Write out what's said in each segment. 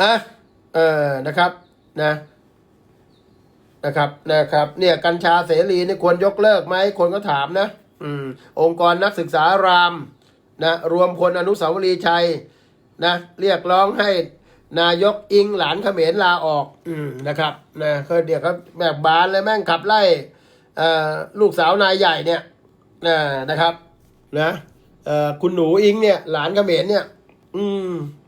อะเออนะครับนะนะครับนะครับเนี่ยกัญชาเสรีนี่ควรยกเลิกไหมคนก็ถามนะอืมองค์กรนักศึกษารามนะรวมพลอนุสาวรีย์ชัยนะเรียกร้องให้นายกอิงหลานเขมรลาออกอืมนะครับนะเคยเดียวก็แบบบานเลยแม่งขับไล่เอ่อลูกสาวนายใหญ่เนี่ยนะนะครับนะเอ่อคุณหนูอิงเนี่ยหลานเขมรเนี่ย อืมเอ่อ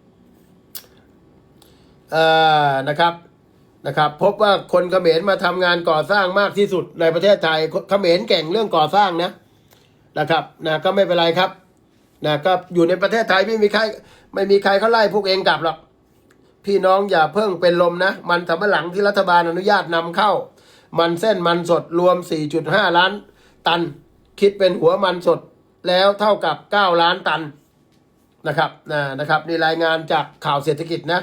นะครับนะครับ พบว่าคนเขมรมาทำงานก่อสร้างมากที่สุดในประเทศไทยเขมรเก่งเรื่องก่อสร้างนะนะครับนะก็ไม่เป็นไรครับนะก็อยู่ในประเทศไทยไม่มีใครไม่มีใครเขาไล่พวกเองกลับหรอกพี่น้องอย่าเพิ่งเป็นลมนะ มันสำปะหลังที่รัฐบาลอนุญาตนำเข้า มันเส้นมันสดรวม 4.5 ล้านตัน คิดเป็นหัวมันสดแล้วเท่ากับ 9 ล้านตันนะครับนะนะครับนี่รายงานจากข่าวเศรษฐกิจนะ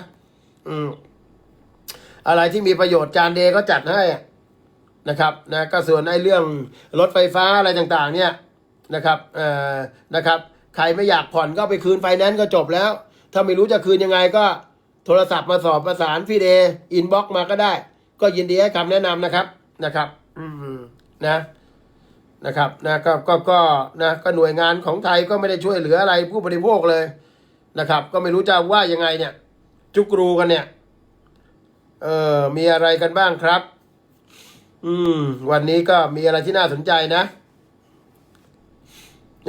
อืมอะไรที่มีประโยชน์จานเดย์ก็จัดให้นะครับนะก็ส่วนไอ้เรื่องรถไฟฟ้าอะไรต่างๆ เนี่ยนะครับเอ่อนะครับ ใครไม่อยากผ่อนก็ไปคืนไฟแนนซ์ก็จบแล้ว ถ้าไม่รู้จะคืนยังไงก็โทรศัพท์มาสอบประสานพี่เดย์อินบ็อกมาก็ได้ ก็ยินดีให้คำแนะนำนะครับนะครับ อืมนะนะครับนะก็ก็ก็นะก็หน่วยงานของไทยก็ไม่ได้ช่วยเหลืออะไรผู้บริโภคเลยนะครับ ก็ไม่รู้จะว่ายังไงเนี่ย จุกรูกันเนี่ย เออมีอะไรกันบ้างครับ อืม วันนี้ก็มีอะไรที่น่าสนใจนะ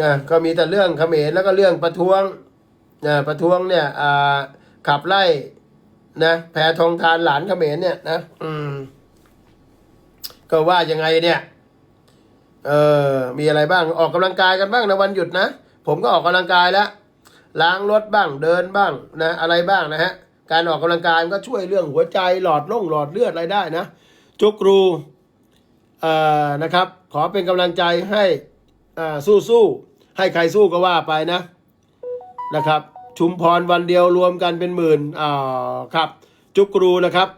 นะก็มีแต่เรื่องเขมรแล้วก็เรื่องประท้วงนะประท้วงเนี่ยอ่าขับไล่นะแพทองทานหลานเขมรเนี่ยนะอืม ก็ว่ายังไงเนี่ย เออมีอะไรบ้างออกกำลังกายกันบ้างในวันหยุดนะ ผมก็ออกกำลังกายแล้วล้างรถบ้างเดินบ้างนะ อะไรบ้างนะฮะ การออกกำลังกายมันก็ช่วยเรื่องหัวใจหลอดล่งหลอดเลือดอะไรได้นะ จุกรูเอ่อนะครับ ขอเป็นกำลังใจให้อ่าสู้สู้ให้ใครสู้ก็ว่าไปนะนะครับ ชุมพรวันเดียวรวมกันเป็นหมื่นอ่าครับ จุกรูนะครับ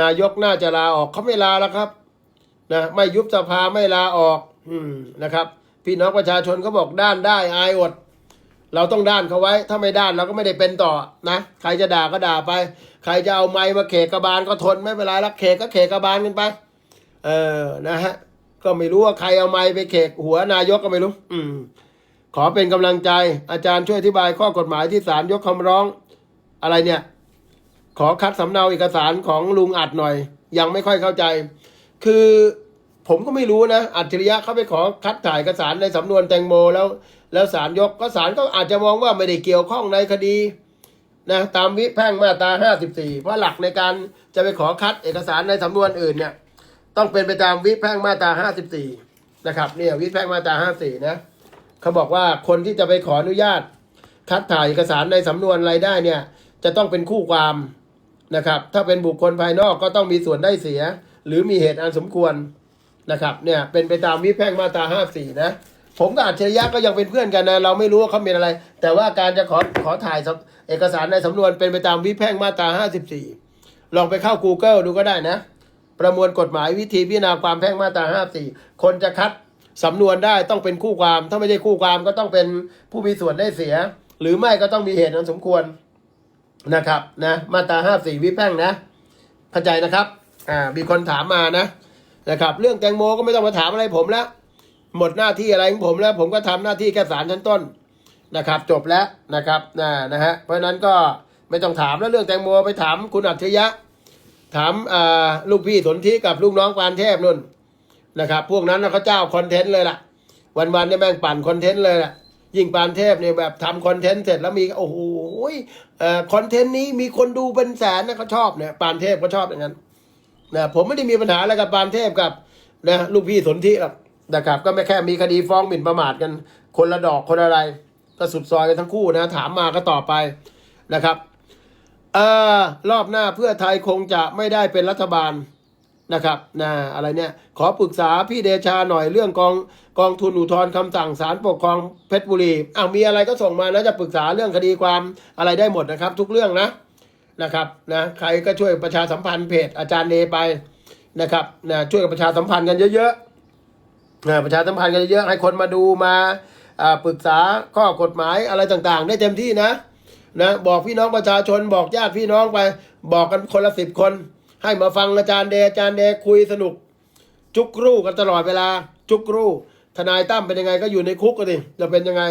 นายกน่าจะลาออกเขาไม่ลาแล้วครับนะไม่ยุบสภาไม่ลาออกอืมนะครับ พี่น้องประชาชนเขาบอกด้านได้อายอด เราต้องด้านเขาไว้ ถ้าไม่ด้านเราก็ไม่ได้เป็นต่อนะ ใครจะด่าก็ด่าไป ใครจะเอาไม้มาเขกกระบาลก็ทนไม่เป็นไรละเขกก็เขกกระบาลกันไป เออ นะฮะ ก็ไม่รู้ว่าใครเอาไม้ไปเขกหัวนายกก็ไม่รู้ อืม ขอเป็นกำลังใจ อาจารย์ช่วยอธิบายข้อกฎหมายที่ศาลยกคำร้อง อะไรเนี่ย ขอคัดสำเนาเอกสารของลุงอัดหน่อย ยังไม่ค่อยเข้าใจ คือผมก็ไม่รู้นะ อัจฉริยะเขาไปขอคัดถ่ายเอกสารในสำนวนแตงโมแล้ว แล้วศาลยกก็ศาลก็อาจจะมองว่าไม่ได้เกี่ยวข้องในคดีนะตามวิแพ่งมาตรา 54 เพราะหลักในการจะไปขอคัดเอกสารในสำนวนอื่นเนี่ยต้องเป็นไปตามวิแพ่งมาตรา 54 นะครับเนี่ยวิแพ่งมาตรา 54 นะเขาบอกว่าคนที่จะไปขออนุญาต คัดถ่ายเอกสารในสำนวนอะไรได้เนี่ยจะต้องเป็นคู่ความนะครับถ้าเป็นบุคคลภายนอกก็ต้องมีส่วนได้เสีย หรือมีเหตุอันสมควรนะครับเนี่ยเป็นไปตามวิแพ่งมาตรา 54 นะ ผมกับอัจฉริยะก็ยังเป็นเพื่อนกันนะ เราไม่รู้ว่าเขาเป็นอะไร แต่ว่าการจะขอขอถ่ายเอกสารในสำนวนเป็นไปตามวิแพ่งมาตรา 54 ลองไปเข้า Google ดูก็ได้นะ ประมวลกฎหมายวิธีพิจารณาความแพ่งมาตรา 54 คนจะคัดสำนวนได้ต้องเป็นคู่ความ ถ้าไม่ใช่คู่ความก็ต้องเป็นผู้มีส่วนได้เสีย หรือไม่ก็ต้องมีเหตุอันสมควรนะครับนะมาตรา 54 วิแพ่งนะเข้าใจนะครับอ่ามีคนถามมานะนะครับ เรื่องแตงโมก็ไม่ต้องมาถามอะไรผมแล้ว หมดหน้าที่อะไรของผมแล้ว ผมก็ทำหน้าที่แค่ศาลชั้นต้นนะครับ จบแล้วนะครับนะนะฮะเพราะนั้นก็ไม่ต้องถามแล้วเรื่องแตงโมไปถามคุณอัจฉริยะ ถามลูกพี่สนธิกับลูกน้องปานเทพนุ่นนะครับ พวกนั้นเขาเจ้าคอนเทนต์เลยล่ะ วันๆเนี่ยแม่งปั่นคอนเทนต์เลยล่ะยิ่งปานเทพเนี่ยแบบทำคอนเทนต์เสร็จแล้วมีโอ้โหเออคอนเทนต์นี้มีคนดูเป็นแสนนะเขาชอบเนี่ยปานเทพเขาชอบอย่างนั้นนะผมไม่ได้มีปัญหาอะไรกับปานเทพกับนะลูกพี่สนธิหรอก นะครับ ก็ไม่แค่มีคดีฟ้องหมิ่นประมาทกัน คนละดอกคนอะไร ก็สุดซอยกันทั้งคู่นะ ถามมาก็ตอบไปนะครับเอ่อรอบหน้าเพื่อไทยคงจะไม่ได้เป็นรัฐบาลนะครับนะอะไรเนี่ยขอปรึกษาพี่เดชาหน่อยเรื่องกองกองทุนอุทธรณ์คำสั่งศาลปกครองเพชรบุรีอ้าวมีอะไรก็ส่งมานะจะปรึกษาเรื่องคดีความอะไรได้หมดนะครับ ทุกเรื่องนะนะครับนะใครก็ช่วยประชาสัมพันธ์เพจอาจารย์เนไปนะครับนะช่วยกับประชาสัมพันธ์กันเยอะๆนะ ประชาสัมพันธ์กันเยอะให้คนมาดูมาปรึกษาข้อกฎหมายอะไรต่างๆ ได้เต็มที่นะนะบอกพี่น้องประชาชนบอกญาติพี่น้องไป บอกกันคนละสิบคน ให้มาฟังอาจารย์เดอาจารย์เดคุยสนุก จุกรูกันตลอดเวลา จุกรูทนายตั้มเป็นยังไงก็อยู่ในคุกกันดิจะเป็นยังไง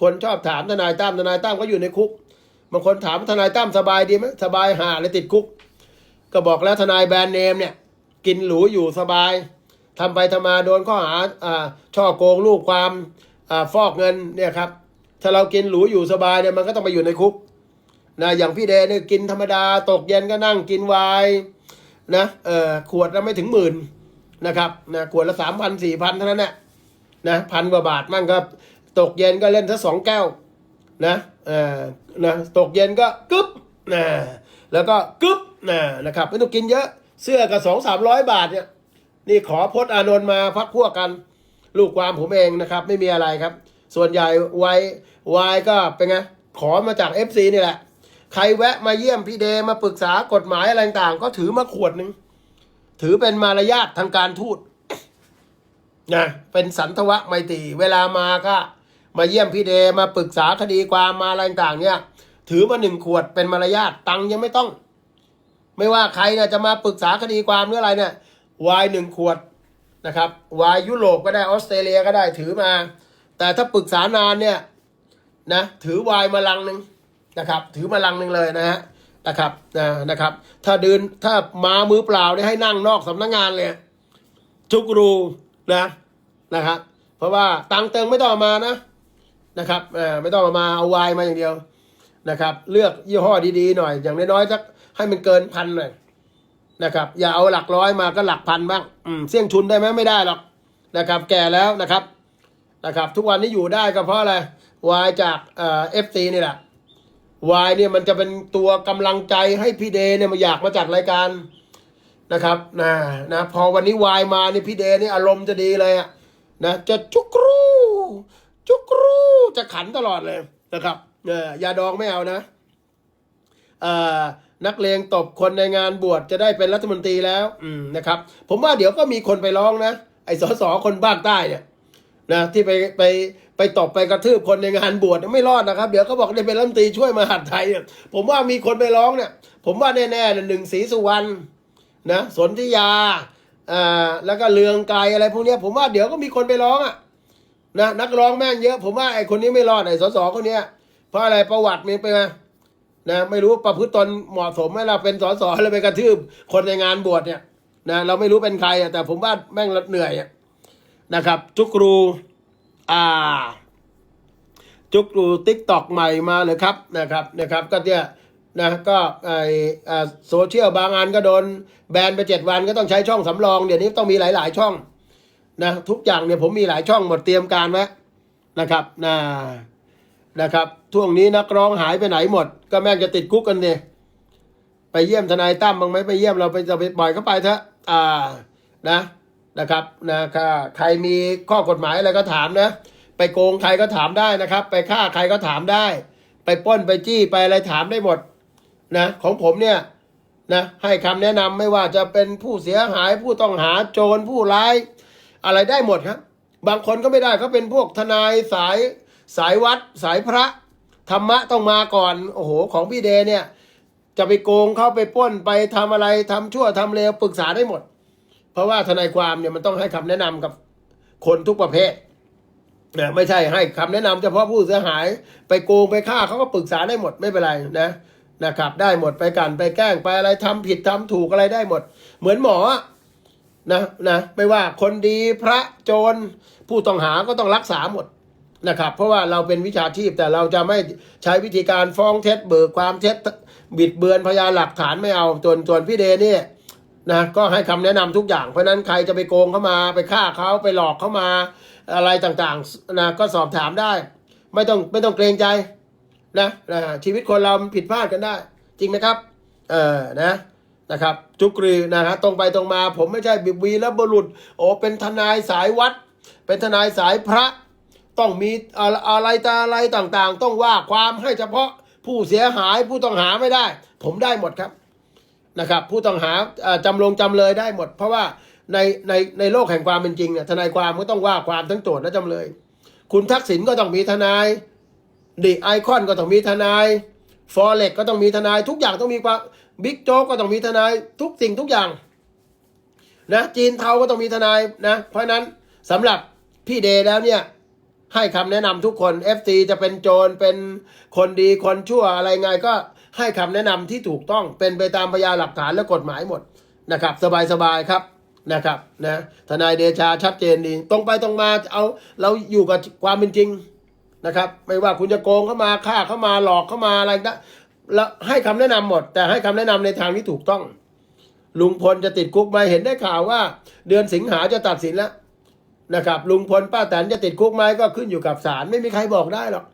คนชอบถามทนายตั้มทนายตั้มก็อยู่ในคุกบางคนถามทนายตั้มสบายดีไหมสบายหาเลยติดคุก ก็บอกแล้วทนายแบรนด์เนมเนี่ย กินหรูอยู่สบาย ทำไปทำมาโดนข้อหาอ่าช่อโกงลูกความอ่าฟอกเงินเนี่ยครับถ้าเรากินหรูอยู่สบายเนี่ยมันก็ต้องไปอยู่ในคุกนะอย่างพี่เดย์เนี่ยกินธรรมดาตกเย็นก็นั่งกินวน์นะเอ่อขวดละไม่ถึงหมื่นนะครับนะขวดละสามพันสี่พันเท่านั้นแหละนะพันกว่าบาทมั่งครับตกเย็นก็เล่นทั้งสองแก้วนะเอ่อนะตกเย็นก็กึ๊บนะแล้วก็กึ๊บนะนะครับไม่ต้องกินเยอะเสื้อกับสองสามร้อยบาทเนี่ย นี่ขอพจน์อานนท์มาพักพวกกัน ลูกความผมเองนะครับ ไม่มีอะไรครับ ส่วนใหญ่วัยวายก็เป็นไงขอมาจาก FC นี่แหละ ใครแวะมาเยี่ยมพี่เดมาปรึกษากฎหมายอะไรต่างก็ถือมาขวดหนึ่งถือเป็นมารยาททางการทูตนะเป็นสันทวะไมตรีเวลามาก็ มาเยี่ยมพี่เดมาปรึกษาคดีความมาอะไรต่างเนี่ย ถือมาหนึ่งขวดเป็นมารยาทตังยังไม่ต้อง ไม่ว่าใครเนี่ยจะมาปรึกษาคดีความหรืออะไรเนี่ย วายหนึ่งขวดนะครับวายยุโรปก็ได้ออสเตรเลียก็ได้ถือมา แต่ถ้าปรึกษานานเนี่ยนะถือวายมาลังหนึ่งนะครับ ถือมาลังหนึ่งเลยนะฮะนะครับนะนะครับ ถ้าเดินถ้ามามือเปล่าเนี่ยให้นั่งนอกสำนักงานเลยทุกรูนะนะครับเพราะว่าตังเติงไม่ต้องมานะนะครับอไม่ต้องมาเอาวายมาอย่างเดียวนะครับ เลือกยี่ห้อดีๆหน่อย อย่างน้อยๆสักให้มันเกินพันหน่อย นะครับ อย่าเอาหลักร้อยมาก็หลักพันบ้างอืมเสี่ยงชุนได้ไหมไม่ได้หรอกนะครับ แก่แล้วนะครับนะครับ ทุกวันนี้อยู่ได้ก็เพราะอะไรวายจากเอฟซีนี่แหละวายเนี่ยมันจะเป็นตัวกำลังใจให้พี่เดเนี่ยมาอยากมาจัดรายการนะครับนะนะพอวันนี้วายมานี่พี่เดนี่อารมณ์จะดีเลยอะนะจะจุกรูจุกรูจะขันตลอดเลยนะครับเออยาดองไม่เอานะเอ่อ นักเลงตบคนในงานบวชจะได้เป็นรัฐมนตรีแล้วอืมนะครับ ผมว่าเดี๋ยวก็มีคนไปร้องนะไอ้สสคนบ้านใต้เนี่ยนะที่ไปไปไปตบไปกระทืบคนในงานบวชไม่รอดนะครับ เดี๋ยวก็บอกได้เป็นรัฐมนตรีช่วยมหาดไทยเนี่ยผมว่ามีคนไปร้องเนี่ยผมว่าแน่ๆเนี่ยหนึ่งศรีสุวรรณนะสนธิยาอ่าแล้วก็เลืองไกลอะไรพวกเนี้ยผมว่าเดี๋ยวก็มีคนไปร้องอะนะนักร้องแม่งเยอะ ผมว่าไอ้คนนี้ไม่รอดไอ้สสคนเนี้ยเพราะอะไรประวัติมันเป็นไง นะไม่รู้ประพฤติตนเหมาะสมไหมเราเป็นสอสแล้วไปกระทืบคนในงานบวชเนี่ยนะเราไม่รู้เป็นใครอะแต่ผมว่าแม่งเหนื่อยนะครับ จุกรูอ่า จุกดูติ๊กตอกใหม่มาเลยครับนะครับนะครับ ก็เนี่ยนะก็ไอโซเชียลบางอันก็โดนแบนไปเจ็ดวันก็ต้องใช้ช่องสำรองเดี๋ยวนี้ต้องมีหลาย ๆ ช่องนะทุกอย่างเนี่ยผมมีหลายช่องหมดเตรียมการไว้นะครับนะ นะครับช่วงนี้นักร้องหายไปไหนหมด ก็แม่งจะติดคุกกันเนี่ยไปเยี่ยมทนายตั้มบ้างไหมไปเยี่ยมเราไปจะไปปล่อยเขาไปเถอะอ่านะนะครับนะถ้าใครมีข้อกฎหมายอะไรก็ถามนะ ไปโกงใครก็ถามได้นะครับ ไปฆ่าใครก็ถามได้ ไปป้นไปจี้ไปอะไรถามได้หมดนะของผมเนี่ยนะให้คำแนะนำไม่ว่าจะเป็นผู้เสียหายผู้ต้องหาโจรผู้ร้าย อะไรได้หมดครับ บางคนก็ไม่ได้เขาเป็นพวกทนายสาย สายวัดสายพระธรรมะต้องมาก่อน โอ้โห ของพี่เดเนี่ย จะไปโกงเข้าไปป้นไปทำอะไรทำชั่วทำเลวปรึกษาได้หมด เพราะว่าทนายความเนี่ยมันต้องให้คำแนะนำกับคนทุกประเภทนะไม่ใช่ให้คำแนะนำเฉพาะผู้เสียหาย ไปโกงไปฆ่าเขาก็ปรึกษาได้หมดไม่เป็นไรนะนะครับ ได้หมดไปกันไปแกล้งไปอะไรทำผิดทำถูกอะไรได้หมด เหมือนหมอนะนะไม่ว่าคนดีพระโจรผู้ต้องหาก็ต้องรักษาหมด นะครับ เพราะว่าเราเป็นวิชาชีพแต่เราจะไม่ใช้วิธีการฟ้องเท็จเบิกความเท็จบิดเบือนพยานหลักฐานไม่เอาส่วนส่วนพี่เดเนี่ยนะก็ให้คำแนะนำทุกอย่าง เพราะฉะนั้นใครจะไปโกงเข้ามาไปฆ่าเขาไปหลอกเข้ามาอะไรต่างๆนะก็สอบถามได้ ไม่ต้องไม่ต้องเกรงใจนะนะชีวิตคนเราผิดพลาดกันได้ จริงไหมครับ เออนะนะครับจุกรีนะฮะตรงไปตรงมา ผมไม่ใช่บิบวีและบุรุษ โอ้เป็นทนายสายวัด เป็นทนายสายพระ ต้องมีอะไรตาอะไรต่างๆ ต้องว่าความให้เฉพาะผู้เสียหายผู้ต้องหาไม่ได้ ผมได้หมดครับนะครับ ผู้ต้องหาจำลงจำเลยได้หมด เพราะว่าในในในโลกแห่งความเป็นจริงเนี่ยทนายความก็ต้องว่าความทั้งโจทย์และจำเลย คุณทักษิณก็ต้องมีทนายดิไอคอนก็ต้องมีทนายฟอเร็กก็ต้องมีทนายทุกอย่างต้องมีความบิ๊กโจ๊กก็ต้องมีทนายทุกสิ่งทุกอย่างนะจีนเทาก็ต้องมีทนายนะเพราะฉะนั้นสำหรับพี่เดย์แล้วเนี่ย ให้คำแนะนำทุกคน FT จะเป็นโจรเป็นคนดีคนชั่วอะไรไงก็ให้คำแนะนำที่ถูกต้องเป็นไปตามพยานหลักฐานและกฎหมายหมดนะครับ สบายๆครับนะครับนะทนายเดชาชัดเจนดี ตรงไปตรงมาเอาเราอยู่กับความเป็นจริงนะครับ ไม่ว่าคุณจะโกงเข้ามาฆ่าเข้ามาหลอกเข้ามาอะไรนะแล้วให้คำแนะนำหมด แต่ให้คำแนะนำในทางที่ถูกต้อง ลุงพลจะติดคุกไหมเห็นได้ข่าวว่า เดือนสิงหาจะตัดสินแล้ว นะครับลุงพลป้าแตนจะติดคุกไหมก็ขึ้นอยู่กับศาลไม่มีใครบอกได้หรอก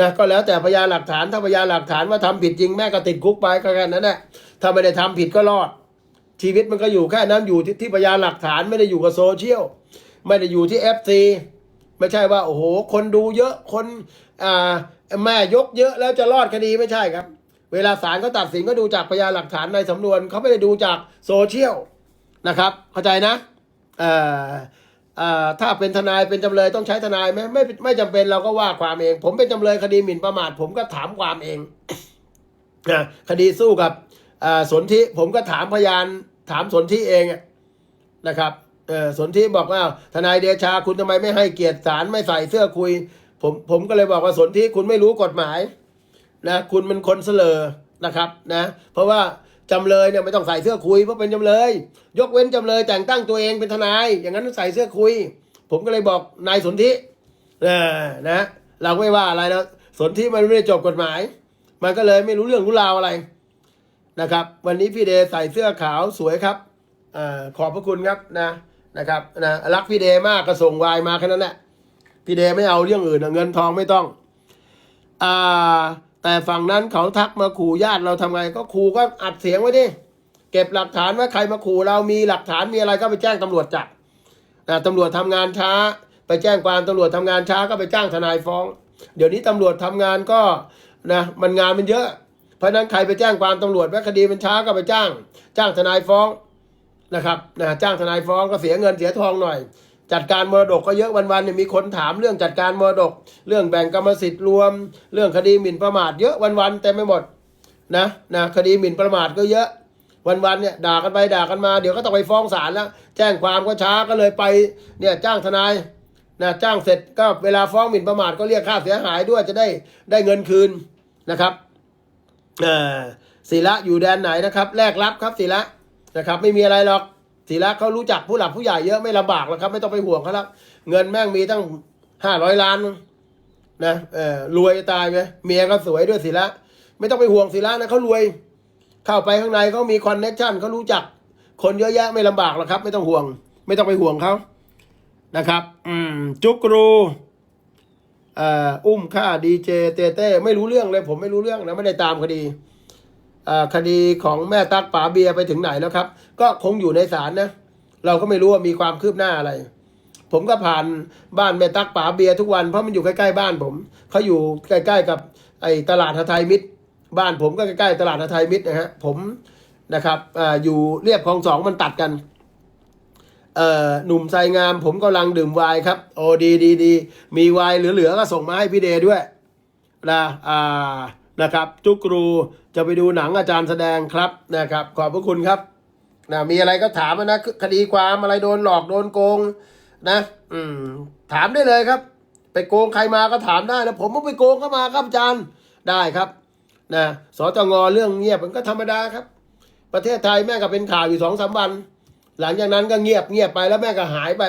นะก็แล้วแต่พยานหลักฐานถ้าพยานหลักฐานว่าทำผิดจริงแม่ก็ติดคุกไปก็แค่นั้นแหละถ้าไม่ได้ทำผิดก็รอด ชีวิตมันก็อยู่แค่นั้นอยู่ที่พยานหลักฐานไม่ได้อยู่กับโซเชียลไม่ได้อยู่ที่เอฟซีไม่ใช่ว่าโอ้โห คนดูเยอะคนอ่าแม่ยกเยอะแล้วจะรอดคดีไม่ใช่ครับ เวลาศาลเขาตัดสินก็ดูจากพยานหลักฐานในสำนวนเขาไม่ได้ดูจากโซเชียลนะครับ เข้าใจนะเอ่ออ่า ถ้าเป็นทนายเป็นจำเลยต้องใช้ทนายไหมไม่ไม่จำเป็นเราก็ว่าความเอง ผมเป็นจำเลยคดีหมิ่นประมาทผมก็ถามความเองนะคดีสู้กับอ่าสนธิผมก็ถามพยานถามสนธิเองนะครับสนธิบอกว่าทนายเดชาคุณทำไมไม่ให้เกียรติศาลไม่ใส่เสื้อคุย ผมผมก็เลยบอกว่าสนธิคุณไม่รู้กฎหมายนะคุณเป็นคนเสลอนะครับนะ เพราะว่า จำเลยเนี่ยไม่ต้องใส่เสื้อคุยเพราะเป็นจำเลย ยกเว้นจำเลยแต่งตั้งตัวเองเป็นทนาย อย่างนั้นต้องใส่เสื้อคุย ผมก็เลยบอกนายสนธินะนะเราไม่ว่าอะไรแล้วสนธิมันไม่ได้จบกฎหมาย มันก็เลยไม่รู้เรื่องรู้ราวอะไรนะครับ วันนี้พี่เดย์ใส่เสื้อขาวสวยครับอขอบพระคุณครับนะนะครับนะรักพี่เดย์มากก็ส่งวายมาแค่นั้นแหละพี่เดย์ไม่เอาเรื่องอื่นอะเงินทองไม่ต้องอ่า แต่ฝั่งนั้นเขาทักมาขู่ญาติเราทำไง ก็ขู่ก็อัดเสียงไว้ดิเก็บหลักฐานว่าใครมาขู่เรามีหลักฐานมีอะไรก็ไปแจ้งตำรวจจับนะตำรวจทำงานช้า ไปแจ้งความตำรวจทำงานช้าก็ไปจ้างทนายฟ้อง เดี๋ยวนี้ตำรวจทำงานก็นะมันงานมันเยอะ เพราะนั้นใครไปแจ้งความตำรวจว่าคดีมันช้าก็ไปจ้าง จ้างทนายฟ้องนะครับนะจ้างทนายฟ้องก็เสียเงินเสียทองหน่อย จัดการมรดกก็เยอะวันๆเนี่ยมีคนถามเรื่องจัดการมรดก เรื่องแบ่งกรรมสิทธิ์รวม เรื่องคดีหมิ่นประมาทเยอะวันๆเต็มไปหมดนะนะคดีหมิ่นประมาทก็เยอะวันๆเนี่ยด่ากันไปด่ากันมาเดี๋ยวก็ต้องไปฟ้องศาลแล้วแจ้งความก็ช้าก็เลยไปเนี่ยจ้างทนายนะจ้างเสร็จก็เวลาฟ้องหมิ่นประมาทก็เรียกค่าเสียหายด้วยจะได้ได้เงินคืนนะครับเอ่อศิระอยู่แดนไหนนะครับ แลกรับครับศิระนะครับ ไม่มีอะไรหรอก ศิระเขารู้จักผู้หลักผู้ใหญ่เยอะไม่ลำบากหรอกครับ ไม่ต้องไปห่วงเขาแล้วเงินแม่งมีตั้งห้าร้อยล้านนะเออรวยตายไหมเมียก็สวยด้วยศิระไม่ต้องไปห่วงศิระนะเขารวย เข้าไปข้างในเขามีคอนเนคชั่นเขารู้จัก คนเยอะแยะไม่ลำบากหรอกครับ ไม่ต้องห่วง ไม่ต้องไปห่วงเขานะครับ อืม จุกรูอ่ออุ้มฆ่าดีเจเต้เต้ไม่รู้เรื่องเลย ผมไม่รู้เรื่องนะไม่ได้ตามคดี คดีของแม่ตั๊กป๋าเบียไปถึงไหนแล้วครับ ก็คงอยู่ในศาลนะ เราก็ไม่รู้ว่ามีความคืบหน้าอะไร ผมก็ผ่านบ้านแม่ตั๊กป๋าเบียทุกวันเพราะมันอยู่ใกล้ๆบ้านผมเขาอยู่ใกล้ๆกับไอ้ตลาดหาไทยมิตร บ้านผมก็ใกล้ๆตลาดหาไทยมิตรนะฮะผมนะครับออยู่เรียบคลองสองมันตัดกันหนุ่มไซงาม ผมกำลังดื่มไวน์ครับโอ้ดีดีดีมีไวน์เหลือๆก็ส่งมาให้พี่เดด้วยนะอ่า นะครับจุกรูจะไปดูหนังอาจารย์แสดงครับนะครับ ขอบพระคุณครับนะมีอะไรก็ถามนะคดีความอะไรโดนหลอกโดนโกงนะ อืม ถามได้เลยครับ ไปโกงใครมาก็ถามได้แล้วผมก็ไปโกงเข้ามาครับอาจารย์ได้ครับนะสตงเรื่องเงียบมันก็ธรรมดาครับ ประเทศไทยแม่ก็เป็นข่าวอยู่สองสามวัน หลังจากนั้นก็เงียบเงียบไปแล้วแม่ก็หายไป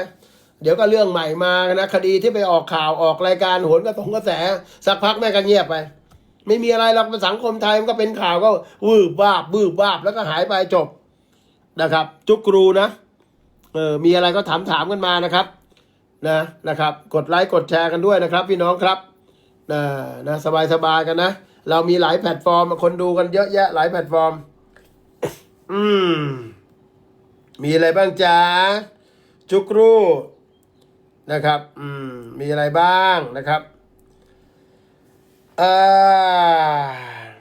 เดี๋ยวก็เรื่องใหม่มานะคดีที่ไปออกข่าวออกรายการโหนกระสงกระแส สักพักแม่ก็เงียบไป ไม่มีอะไรหรอกสังคมไทยมันก็เป็นข่าวก็วืบวาบวืบวาบแล้วก็หายไปจบนะครับ จุกรูนะเออมีอะไรก็ถามถามกันมานะครับนะนะครับ กดไลค์กดแชร์กันด้วยนะครับ พี่น้องครับนะนะสบายสบายๆกันนะ เรามีหลายแพลตฟอร์ม คนดูกันเยอะแยะหลายแพลตฟอร์ม อืม มีอะไรบ้างจ๊ะจุกรูนะครับ อืม มีอะไรบ้างนะครับ เอ่อ